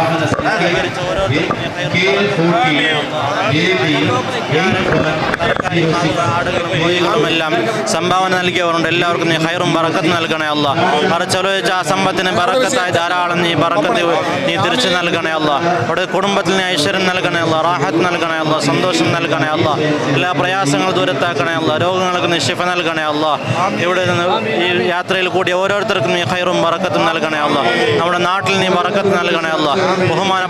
Johannes. ആടുകളും സംഭാവന നൽകിയവരുണ്ട്. എല്ലാവർക്കും നീ ഹൈറും ബറക്കത്ത് നൽകണേ അല്ല മറച്ചൊലച്ച ആ സമ്പത്തിന് ബറക്കത്തായി ധാരാളം നീ ബറക്കത്ത് നീ തിരിച്ചു നൽകണേ അല്ല അവിടെ കുടുംബത്തിൽ നീ ഐശ്വര്യം നൽകണേ അല്ല റാഹത്ത് നൽകണേ അല്ല സന്തോഷം നൽകണേ അല്ല എല്ലാ പ്രയാസങ്ങളും ദൂരത്താക്കണേ അല്ല രോഗങ്ങൾക്ക് നീ ശിഫ നൽകണേ അല്ല ഇവിടെ നിന്ന് ഈ യാത്രയിൽ കൂടി ഓരോരുത്തർക്കും നീ ഹൈറും ബറക്കത്തും നൽകണേ അല്ല നമ്മുടെ നാട്ടിൽ നീ ബറക്കത്ത് നൽകണേ അല്ല ബഹുമാനപ്പെട്ട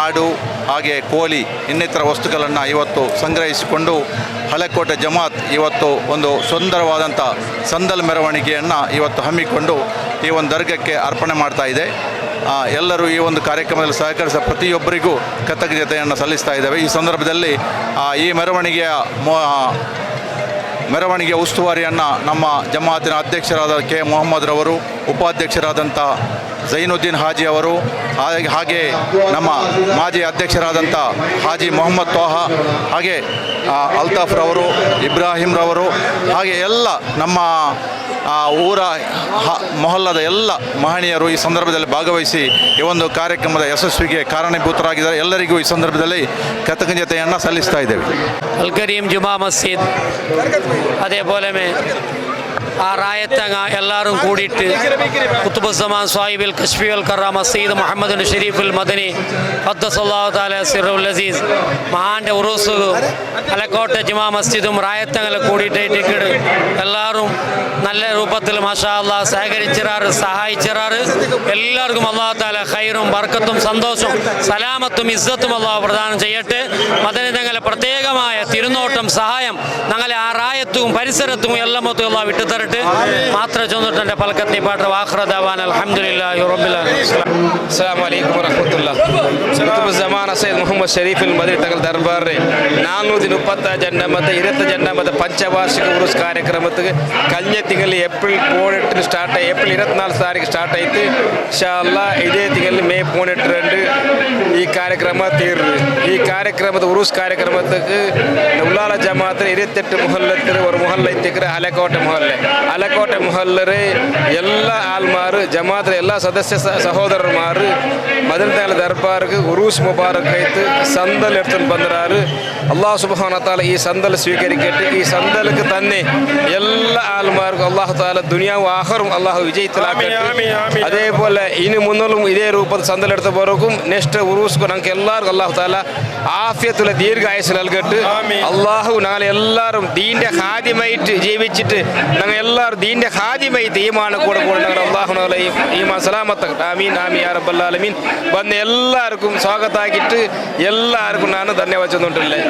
ಆಡು ಹಾಗೆ ಕೋಲಿ, ಇನ್ನಿತರ ವಸ್ತುಗಳನ್ನು ಇವತ್ತು ಸಂಗ್ರಹಿಸಿಕೊಂಡು ಹಳೆಕೋಟೆ ಜಮಾತ್ ಇವತ್ತು ಒಂದು ಸುಂದರವಾದಂಥ ಸಂದಲ್ ಮೆರವಣಿಗೆಯನ್ನು ಇವತ್ತು ಹಮ್ಮಿಕೊಂಡು ಈ ಒಂದು ದರ್ಗಕ್ಕೆ ಅರ್ಪಣೆ ಮಾಡ್ತಾ ಇದೆ. ಎಲ್ಲರೂ ಈ ಒಂದು ಕಾರ್ಯಕ್ರಮದಲ್ಲಿ ಸಹಕರಿಸಿದ ಪ್ರತಿಯೊಬ್ಬರಿಗೂ ಕೃತಜ್ಞತೆಯನ್ನು ಸಲ್ಲಿಸ್ತಾ ಇದ್ದೇವೆ. ಈ ಸಂದರ್ಭದಲ್ಲಿ ಈ ಮೆರವಣಿಗೆಯ ಮೆರವಣಿಗೆ ಉಸ್ತುವಾರಿಯನ್ನು ನಮ್ಮ ಜಮಾತಿನ ಅಧ್ಯಕ್ಷರಾದ ಕೆ. ಮೊಹಮ್ಮದ್ರವರು ಉಪಾಧ್ಯಕ್ಷರಾದಂಥ ಜೈನುದ್ದೀನ್ ಹಾಜಿ ಅವರು, ಹಾಗೆ ನಮ್ಮ ಮಾಜಿ ಅಧ್ಯಕ್ಷರಾದಂಥ ಹಾಜಿ ಮೊಹಮ್ಮದ್ ತೋಹ, ಹಾಗೆ ಅಲ್ತಾಫ್ರವರು ಇಬ್ರಾಹಿಂರವರು ಹಾಗೆ ಎಲ್ಲ ನಮ್ಮ ಊರ ಮೊಹಲ್ಲದ ಎಲ್ಲ ಮಹನೀಯರು ಈ ಸಂದರ್ಭದಲ್ಲಿ ಭಾಗವಹಿಸಿ ಈ ಒಂದು ಕಾರ್ಯಕ್ರಮದ ಯಶಸ್ವಿಗೆ ಕಾರಣೀಭೂತರಾಗಿದ್ದಾರೆ. ಎಲ್ಲರಿಗೂ ಈ ಸಂದರ್ಭದಲ್ಲಿ ಕೃತಜ್ಞತೆಯನ್ನು ಸಲ್ಲಿಸ್ತಾ ಇದ್ದೇವೆ. ಅಲ್ಕರೀಂ ಜುಮಾ ಮಸೀದ್, ಅದೇ ಬೋಲೆಮೆ ആ റായത്തങ്ങ എല്ലാവരും കൂടിയിട്ട് കുത്തുബുസമാൻ സാഹിബിൽ കശ്മീൽ കറാം മസീദ് മുഹമ്മദ് ഷെരീഫുൽ മദനി അസീസ് മഹാന്റെ ഉറൂസ് അലക്കോട്ടെ ജുമാ മസ്ജിദും റായത്തങ്ങളെ കൂടിയിട്ട് ടിക്കറ്റ് എല്ലാവരും നല്ല രൂപത്തിൽ മാഷാ സഹകരിച്ചിറാറ് സഹായിച്ചിറാറ്. എല്ലാവർക്കും അള്ളാഹു താല ഹൈറും വർക്കത്തും സന്തോഷവും സലാമത്തും ഇസ്സത്തും അള്ളാഹു പ്രദാനം ചെയ്യട്ടെ. മദനി തങ്ങളെ പ്രത്യേകമായ തിരുനോട്ടം സഹായം ഞങ്ങളെ ആ റായത്തും പരിസരത്തും എല്ലാം മൊത്തം അള്ളാഹ് വിട്ടുതരട്ടെ മാത്ര ചൊന്നിട്ടെ പലക്കത്തി പാട്ട് വാഹ്റദാൻ അലഹമുല്ലാ റബ്ബിൽ ಅಸ್ಸಲಾಂ ವಲೈಕುಮ್ ವರಹಮತುಲ್ಲಾ ಕುತುಬ್ ಜಮಾನ ಸೈಯದ್ ಮೊಹಮ್ಮದ್ ಶರೀಫುಲ್ ಮದರಿ ತಗಲ್ ದರ್ಬಾರ್ ನಾನ್ನೂರ ದಿನ ಇಪ್ಪತ್ತ ಜಂಡ ಮತ್ತು ഇരുപത്തി ജണ്ട ಮತ್ತು ಪಂಚವಾರ್ಷಿಕ ಉರುಸ್ ಕಾರ್ಯಕ್ರಮಕ್ಕೆ ಕಲ್ಯ ತಿಂಗಳು ಏಪ್ರಿಲ್ ಪೋನೆಟ್ಟಿನ ಸ್ಟಾರ್ಟ್ ಏಪ್ರಿಲ್ ಇಪ್ಪತ್ನಾಲ್ಕು ತಾರೀಕು ಸ್ಟಾರ್ಟ್ ಆಯ್ತು ಇನ್ಶಾಲ್ಲ ಇದೇ ತಿಂಗಳು ಮೇ ಪೋನೆಟ್ಟು ರಂಡು ಈ ಕಾರ್ಯಕ್ರಮ ತೀರ್ರು ಈ ಕಾರ್ಯಕ್ರಮದ ಉರುಸ್ ಕಾರ್ಯಕ್ರಮಕ್ಕೆ ಉಲ್ಲಾಲ ಜಮಾತ್ರ ഇരുപത്തെട്ട് മുഹല്ലത്തിൽ ഒരു മുഹല്ല എത്തിക്കറ് അലക്കോട്ടെ മുഹല്ലെ ಅಲಕೋಟೆ ಮೊಹಲ್ಲರೆ ಎಲ್ಲ ಆಲ್ಮಾರು ಜಮಾತ್ರ ಎಲ್ಲ ಸದಸ್ಯ ಸಹೋದರರು ಮಾರು மதுரத்தால தர்பாருக்கு உருஸ் முபாரக் வைத்து சந்தல் எடுத்துன்னு பந்துறாரு அல்லாஹ் சுபஹானத்தால ஈ சந்தல் ஸ்வீகரிக்கட்டு ஈ சந்தலுக்கு தன்னை எல்லா ஆளுமாருக்கும் அல்லாஹால துனியாவும் ஆகரும் அல்லாஹ் விஜயத்தில் அதே போல இனி முன்னாலும் இதே ரூபத்தில் சந்தல் எடுத்த பிறகும் நெக்ஸ்ட் உருஸ்க்கு நமக்கு எல்லாருக்கும் அல்லாஹால ஆஃபியத்துல தீர்க்க ஆயுசு நல்கட்டு. அல்லாஹு நாளை எல்லாரும் தீண்ட ஹாதிமாயிட்டு ஜீவிச்சிட்டு ഞങ്ങൾ എല്ലാവരും ദീൻ്റെ ഹാദിമായി തീമാണ് കൂടെ കൊണ്ടുങ്ങൾ അള്ളാഹുനോലെയും ഈമാ സലാമത്തക്കട്ടെ ആമീൻ ആമി ആറബല്ലാലമീൻ വന്ന് എല്ലാവർക്കും സ്വാഗത്താക്കിയിട്ട് എല്ലാവർക്കും ഞാൻ ധന്യവാദം ചെന്നിട്ടില്ലേ